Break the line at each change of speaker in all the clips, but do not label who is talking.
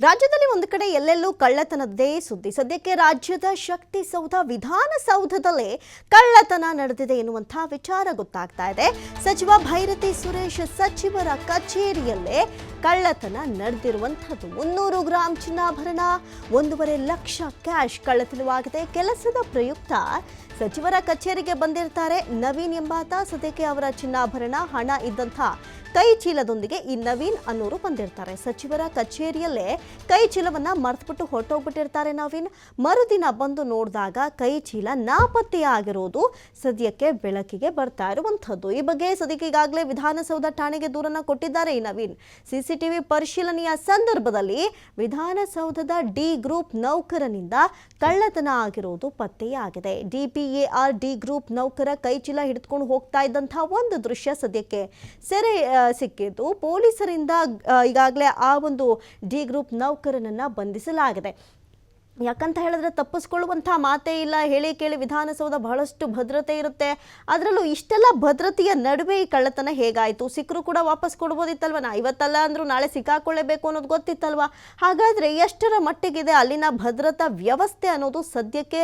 ರಾಜ್ಯದಲ್ಲಿ ಒಂದು ಕಡೆ ಎಲ್ಲೆಲ್ಲೂ ಕಳ್ಳತನದ್ದೇ ಸುದ್ದಿ. ಸದ್ಯಕ್ಕೆ ರಾಜ್ಯದ ಶಕ್ತಿ ಸೌಧ ವಿಧಾನಸೌಧದಲ್ಲೇ ಕಳ್ಳತನ ನಡೆದಿದೆ ಎನ್ನುವಂತಹ ವಿಚಾರ ಗೊತ್ತಾಗ್ತಾ ಇದೆ. ಸಚಿವ ಭೈರತಿ ಸುರೇಶ್ ಸಚಿವರ ಕಚೇರಿಯಲ್ಲೇ ಕಳ್ಳತನ ನಡೆದಿರುವಂಥದ್ದು. ಮುನ್ನೂರು ಗ್ರಾಂ ಚಿನ್ನಾಭರಣ, ಒಂದೂವರೆ ಲಕ್ಷ ಕ್ಯಾಶ್ ಕಳ್ಳತನವಾಗಿದೆ. ಕೆಲಸದ ಪ್ರಯುಕ್ತ ಸಚಿವರ ಕಚೇರಿಗೆ ಬಂದಿರ್ತಾರೆ. ನವೀನ್ ಎಂಬಾತ ಸದ್ಯಕ್ಕೆ ಅವರ ಚಿನ್ನಾಭರಣ, ಹಣ ಇದ್ದಂಥ ಕೈ ಚೀಲದೊಂದಿಗೆ ಈ ನವೀನ್ ಅನ್ನೋರು ಬಂದಿರ್ತಾರೆ. ಸಚಿವರ ಕಚೇರಿಯಲ್ಲೇ ಕೈ ಚೀಲವನ್ನ ಮರೆತುಬಿಟ್ಟು ಹೊರಟೋಗ್ಬಿಟ್ಟಿರ್ತಾರೆ ನವೀನ್. ಮರುದಿನ ಬಂದು ನೋಡಿದಾಗ ಕೈ ಚೀಲ ನಾಪತ್ತೆಯಾಗಿರೋದು ಸದ್ಯಕ್ಕೆ ಬೆಳಕಿಗೆ ಬರ್ತಾ ಇರುವಂಥದ್ದು. ಈ ಬಗ್ಗೆ ಸದ್ಯಕ್ಕೆ ಈಗಾಗಲೇ ವಿಧಾನಸೌಧ ಠಾಣೆಗೆ ದೂರನ್ನ ಕೊಟ್ಟಿದ್ದಾರೆ ಈ ನವೀನ್. ಸಿಸಿಟಿವಿ ಪರಿಶೀಲನೆಯ ಸಂದರ್ಭದಲ್ಲಿ ವಿಧಾನಸೌಧದ ಡಿ ಗ್ರೂಪ್ ನೌಕರನಿಂದ ಕಳ್ಳತನ ಆಗಿರೋದು ಪತ್ತೆಯಾಗಿದೆ. ಡಿಪಿಎಆರ್ ಡಿ ಗ್ರೂಪ್ ನೌಕರ ಕೈಚೀಲ ಹಿಡಿದುಕೊಂಡು ಹೋಗ್ತಾ ಇದ್ದಂತಹ ಒಂದು ದೃಶ್ಯ ಸದ್ಯಕ್ಕೆ ಸೆರೆ ಸಿಕ್ಕಿದ್ದು. ಪೊಲೀಸರಿಂದ ಈಗಾಗಲೇ ಆ ಒಂದು ಡಿ ಗ್ರೂಪ್ ನೌಕರನನ್ನ ಬಂಧಿಸಲಾಗಿದೆ. ಯಾಕಂತ ಹೇಳಿದ್ರೆ ತಪ್ಪಿಸ್ಕೊಳ್ಳುವಂಥ ಮಾತೇ ಇಲ್ಲ. ಹೇಳಿ ಕೇಳಿ ವಿಧಾನಸೌಧ ಬಹಳಷ್ಟು ಭದ್ರತೆ ಇರುತ್ತೆ. ಅದರಲ್ಲೂ ಇಷ್ಟೆಲ್ಲ ಭದ್ರತೆಯ ನಡುವೆ ಈ ಕಳ್ಳತನ ಹೇಗಾಯಿತು? ಸಿಕ್ಕರು ಕೂಡ ವಾಪಸ್ ಕೊಡ್ಬೋದಿತ್ತಲ್ವ ನಾ ಇವತ್ತಲ್ಲ ಅಂದರೂ ನಾಳೆ ಸಿಕ್ಕಾಕೊಳ್ಳೇಬೇಕು ಅನ್ನೋದು ಗೊತ್ತಿತ್ತಲ್ವ? ಹಾಗಾದರೆ ಎಷ್ಟರ ಮಟ್ಟಿಗಿದೆ ಅಲ್ಲಿನ ಭದ್ರತಾ ವ್ಯವಸ್ಥೆ ಅನ್ನೋದು ಸದ್ಯಕ್ಕೆ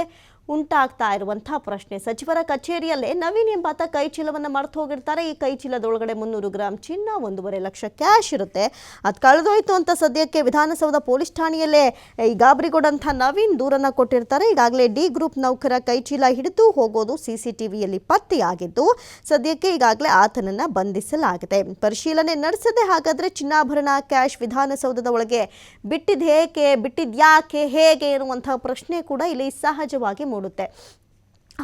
ಉಂಟಾಗ್ತಾ ಇರುವಂತಹ ಪ್ರಶ್ನೆ. ಸಚಿವರ ಕಚೇರಿಯಲ್ಲೇ ನವೀನ್ ಎಂಬಾತ ಕೈ ಚೀಲವನ್ನು ಮರೆತು ಹೋಗಿರ್ತಾರೆ. ಈ ಕೈ ಚೀಲದೊಳಗಡೆ ಮುನ್ನೂರು ಗ್ರಾಂ ಚಿನ್ನ, ಒಂದೂವರೆ ಲಕ್ಷ ಕ್ಯಾಶ್ ಇರುತ್ತೆ. ಅದು ಕಳೆದೋಯ್ತು ಅಂತ ಸದ್ಯಕ್ಕೆ ವಿಧಾನಸೌಧ ಪೊಲೀಸ್ ಠಾಣೆಯಲ್ಲೇ ಈ ಗಾಬರಿಗೊಂಡಂಥ ನವೀನ್ ದೂರನ್ನ ಕೊಟ್ಟಿರ್ತಾರೆ. ಈಗಾಗಲೇ ಡಿ ಗ್ರೂಪ್ ನೌಕರ ಕೈ ಚೀಲ ಹಿಡಿದು ಹೋಗೋದು ಸಿ ಸಿ ಟಿವಿಯಲ್ಲಿ ಪತ್ತೆಯಾಗಿದ್ದು, ಸದ್ಯಕ್ಕೆ ಈಗಾಗಲೇ ಆತನನ್ನ ಬಂಧಿಸಲಾಗಿದೆ. ಪರಿಶೀಲನೆ ನಡೆಸದೆ ಹಾಗಾದ್ರೆ ಚಿನ್ನಾಭರಣ, ಕ್ಯಾಶ್ ವಿಧಾನಸೌಧದ ಒಳಗೆ ಬಿಟ್ಟಿದ್ದೇಕೆ ಬಿಟ್ಟಿದ್ಯಾಕೆ ಹೇಗೆ ಇರುವಂತಹ ಪ್ರಶ್ನೆ ಕೂಡ ಇಲ್ಲಿ ಸಹಜವಾಗಿ ಮೂಡುತ್ತೆ.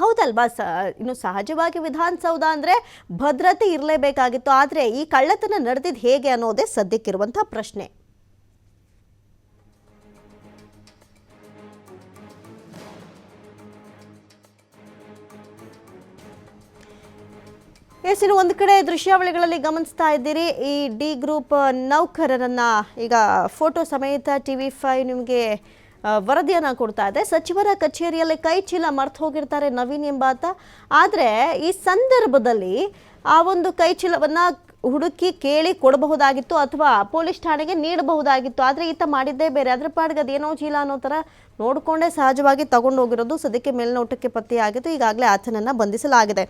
ಹೌದಲ್ವಾ? ಸ, ಇನ್ನು ಸಹಜವಾಗಿ ವಿಧಾನಸೌಧ ಅಂದರೆ ಭದ್ರತೆ ಇರಲೇಬೇಕಾಗಿತ್ತು. ಆದರೆ ಈ ಕಳ್ಳತನ ನಡೆದಿದ್ದು ಹೇಗೆ ಅನ್ನೋದೇ ಸದ್ಯಕ್ಕಿರುವಂಥ ಪ್ರಶ್ನೆ. ಎಸ್, ಇನ್ನು ಒಂದು ಕಡೆ ದೃಶ್ಯಾವಳಿಗಳಲ್ಲಿ ಗಮನಿಸ್ತಾ ಇದ್ದೀರಿ. ಈ ಡಿ ಗ್ರೂಪ್ ನೌಕರರನ್ನ ಈಗ ಫೋಟೋ ಸಮೇತ ಟಿ ವಿ ಫೈವ್ ನಿಮಗೆ ವರದಿಯನ್ನ ಕೊಡ್ತಾ ಇದೆ. ಸಚಿವರ ಕಚೇರಿಯಲ್ಲಿ ಕೈ ಚೀಲ ಮರ್ತು ಹೋಗಿರ್ತಾರೆ ನವೀನ್ ಎಂಬಾತ. ಆದರೆ ಈ ಸಂದರ್ಭದಲ್ಲಿ ಆ ಒಂದು ಕೈ ಚೀಲವನ್ನ ಹುಡುಕಿ ಕೇಳಿ ಕೊಡಬಹುದಾಗಿತ್ತು ಅಥವಾ ಪೊಲೀಸ್ ಠಾಣೆಗೆ ನೀಡಬಹುದಾಗಿತ್ತು. ಆದರೆ ಈತ ಮಾಡಿದ್ದೇ ಬೇರೆ. ಅದ್ರ ಪಾಡ್ಗೆ ಅದೇನೋ ಚೀಲ ಅನ್ನೋ ಥರ ನೋಡಿಕೊಂಡೇ ಸಹಜವಾಗಿ ತಗೊಂಡೋಗಿರೋದು ಸದ್ಯಕ್ಕೆ ಮೇಲ್ನೋಟಕ್ಕೆ ಪತ್ತೆಯಾಗಿತ್ತು ಈಗಾಗಲೇ ಆತನನ್ನು ಬಂಧಿಸಲಾಗಿದೆ.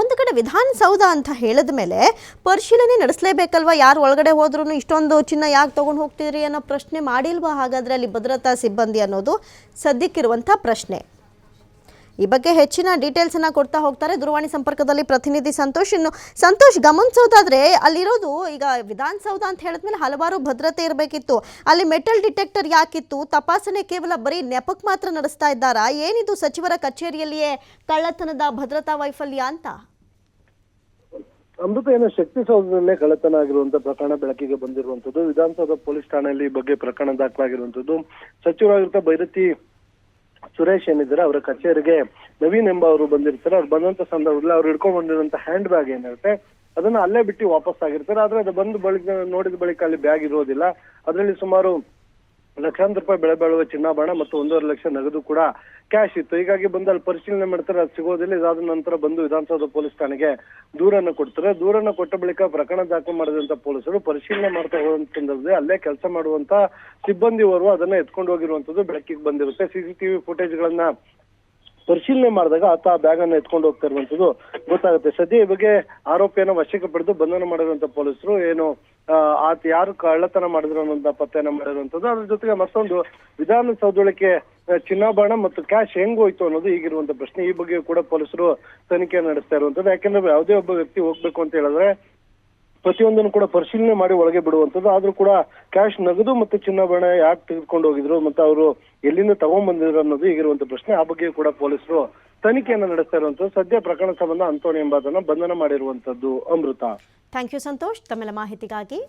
ಒಂದು ಕಡೆ ವಿಧಾನಸೌಧ ಅಂತ ಹೇಳಿದ ಮೇಲೆ ಪರಿಶೀಲನೆ ನಡೆಸಲೇಬೇಕಲ್ವಾ? ಯಾರು ಒಳಗಡೆ ಹೋದ್ರೂ ಇಷ್ಟೊಂದು ಚಿನ್ನ ಯಾಕೆ ತೊಗೊಂಡು ಹೋಗ್ತಿದ್ರಿ ಅನ್ನೋ ಪ್ರಶ್ನೆ ಮಾಡಿಲ್ವಾ? ಹಾಗಾದರೆ ಅಲ್ಲಿ ಭದ್ರತಾ ಸಿಬ್ಬಂದಿ ಅನ್ನೋದು ಸದ್ಯಕ್ಕಿರುವಂಥ ಪ್ರಶ್ನೆ. ಈ ಬಗ್ಗೆ ಹೆಚ್ಚಿನ ಡೀಟೇಲ್ಸ್ ಅನ್ನ ಕೊಡ್ತಾ ಹೋಗ್ತಾರೆ ದೂರವಾಣಿ ಸಂಪರ್ಕದಲ್ಲಿ ಪ್ರತಿನಿಧಿ ಸಂತೋಷ್. ಇನ್ನು ಸಂತೋಷ್, ಗಮನಿಸೋದಾದ್ರೆ ಅಲ್ಲಿರೋದು ಈಗ ವಿಧಾನಸೌಧ ಅಂತ ಹೇಳಿದ್ಮೇಲೆ ಹಲವಾರು ಭದ್ರತೆ ಇರಬೇಕಿತ್ತು. ಅಲ್ಲಿ ಮೆಟಲ್ ಡಿಟೆಕ್ಟರ್ ಯಾಕಿತ್ತು? ತಪಾಸಣೆ ಕೇವಲ ಬರೀ ನೆಪಕ್ ಮಾತ್ರ ನಡೆಸ್ತಾ ಇದ್ದಾರಾ? ಏನಿದು ಸಚಿವರ ಕಚೇರಿಯಲ್ಲಿಯೇ ಕಳ್ಳತನದ ಭದ್ರತಾ ವೈಫಲ್ಯ ಅಂತ?
ಅಮೃತ ಏನೋ ಶಕ್ತಿ ಸೌಧದಲ್ಲೇ ಕಳ್ಳತನ ಆಗಿರುವಂತಹ ಪ್ರಕರಣ ಬೆಳಕಿಗೆ ಬಂದಿರುವಂತದ್ದು. ವಿಧಾನಸೌಧ ಪೊಲೀಸ್ ಠಾಣೆಯಲ್ಲಿ ಬಗ್ಗೆ ಪ್ರಕರಣ ದಾಖಲಾಗಿರುವಂತದ್ದು. ಸಚಿವರಾಗಿರ್ತ ಭೈರತಿ ಸುರೇಶ್ ಏನಿದ್ದಾರೆ, ಅವರ ಕಚೇರಿಗೆ ನವೀನ್ ಎಂಬ ಅವರು ಬಂದಿರ್ತಾರೆ. ಅವ್ರು ಬಂದಂತ ಸಂದರ್ಭದಲ್ಲಿ ಅವ್ರು ಹಿಡ್ಕೊಂಡ್ ಬಂದಿರುವಂತ ಹ್ಯಾಂಡ್ ಬ್ಯಾಗ್ ಏನಿರುತ್ತೆ, ಅದನ್ನ ಅಲ್ಲೇ ಬಿಟ್ಟು ವಾಪಸ್ ಆಗಿರ್ತಾರೆ ಆದ್ರೆ ಅದು ಬಂದು ಬಳಿಕ, ನೋಡಿದ ಬಳಿಕ ಅಲ್ಲಿ ಬ್ಯಾಗ್ ಇರೋದಿಲ್ಲ. ಅದರಲ್ಲಿ ಸುಮಾರು ಲಕ್ಷಾಂತರ ರೂಪಾಯಿ ಬೆಳೆ ಬಾಳುವ ಚಿನ್ನಾಭರಣ ಮತ್ತು ಒಂದೂವರೆ ಲಕ್ಷ ನಗದು ಕೂಡ ಕ್ಯಾಶ್ ಇತ್ತು. ಹೀಗಾಗಿ ಬಂದು ಅಲ್ಲಿ ಪರಿಶೀಲನೆ ಮಾಡ್ತಾರೆ. ಅದು ಸಿಗೋದಿಲ್ಲ. ಇದಾದ ನಂತರ ಬಂದು ವಿಧಾನಸೌಧ ಪೊಲೀಸ್ ಠಾಣೆಗೆ ದೂರನ್ನು ಕೊಡ್ತಾರೆ. ದೂರನ್ನು ಕೊಟ್ಟ ಬಳಿಕ ಪ್ರಕರಣ ದಾಖಲು ಮಾಡಿದಂತ ಪೊಲೀಸರು ಪರಿಶೀಲನೆ ಮಾಡ್ತಾ ಸಂದರ್ಭದಲ್ಲಿ ಅಲ್ಲೇ ಕೆಲಸ ಮಾಡುವಂತ ಸಿಬ್ಬಂದಿ ಓರ್ವ ಅದನ್ನ ಎತ್ಕೊಂಡು ಹೋಗಿರುವಂತದ್ದು ಬೆಳಕಿಗೆ ಬಂದಿರುತ್ತೆ. ಸಿಸಿಟಿವಿ ಫುಟೇಜ್ ಗಳನ್ನ ಪರಿಶೀಲನೆ ಮಾಡಿದಾಗ ಆತ ಆ ಬ್ಯಾಗ್ ಅನ್ನು ಎತ್ಕೊಂಡು ಹೋಗ್ತಾ ಇರುವಂತದ್ದು ಗೊತ್ತಾಗುತ್ತೆ. ಸದ್ಯ ಈ ಬಗ್ಗೆ ಆರೋಪಿಯನ್ನು ವಶಕ್ಕೆ ಪಡೆದು ಬಂಧನ ಮಾಡಿರುವಂತ ಪೊಲೀಸರು ಏನು ಆತ ಯಾರು ಕಳ್ಳತನ ಮಾಡಿದ್ರು ಅನ್ನೋಂತ ಪತ್ತೆಯನ್ನ ಮಾಡಿರುವಂತದ್ದು. ಅದ್ರ ಜೊತೆಗೆ ಮತ್ತೊಂದು ವಿಧಾನಸೌಧಕ್ಕೆ ಚಿನ್ನಾಭರಣ ಮತ್ತು ಕ್ಯಾಶ್ ಹೆಂಗ್ ಹೋಯ್ತು ಅನ್ನೋದು ಈಗಿರುವಂತ ಪ್ರಶ್ನೆ. ಈ ಬಗ್ಗೆ ಕೂಡ ಪೊಲೀಸರು ತನಿಖೆ ನಡೆಸ್ತಾ ಇರುವಂತದ್ದು. ಯಾಕೆಂದ್ರೆ ಯಾವುದೇ ಒಬ್ಬ ವ್ಯಕ್ತಿ ಹೋಗ್ಬೇಕು ಅಂತ ಹೇಳಿದ್ರೆ ಪ್ರತಿಯೊಂದನ್ನು ಕೂಡ ಪರಿಶೀಲನೆ ಮಾಡಿ ಒಳಗೆ ಬಿಡುವಂತದ್ದು. ಆದ್ರೂ ಕೂಡ ಕ್ಯಾಶ್ ನಗದು ಮತ್ತು ಚಿನ್ನಾಭರಣ ಯಾಕೆ ತೆಗೆದುಕೊಂಡು ಹೋಗಿದ್ರು ಮತ್ತೆ ಅವರು ಎಲ್ಲಿಂದ ತಗೊಂಡ್ ಬಂದಿದ್ರು ಅನ್ನೋದು ಈಗಿರುವಂತ ಪ್ರಶ್ನೆ. ಆ ಬಗ್ಗೆ ಕೂಡ ಪೊಲೀಸರು ತನಿಖೆಯನ್ನ ನಡೆಸ್ತಾ ಇರುವಂತದ್ದು ಸದ್ಯ ಪ್ರಕರಣ ಸಂಬಂಧ ಅಂತೋಣಿ ಎಂಬುದನ್ನ ಬಂಧನ ಮಾಡಿರುವಂತದ್ದು ಅಮೃತ.
Thank you Santosh. ತಮ್ಮೆಲ್ಲ ಮಾಹಿತಿಗಾಗಿ.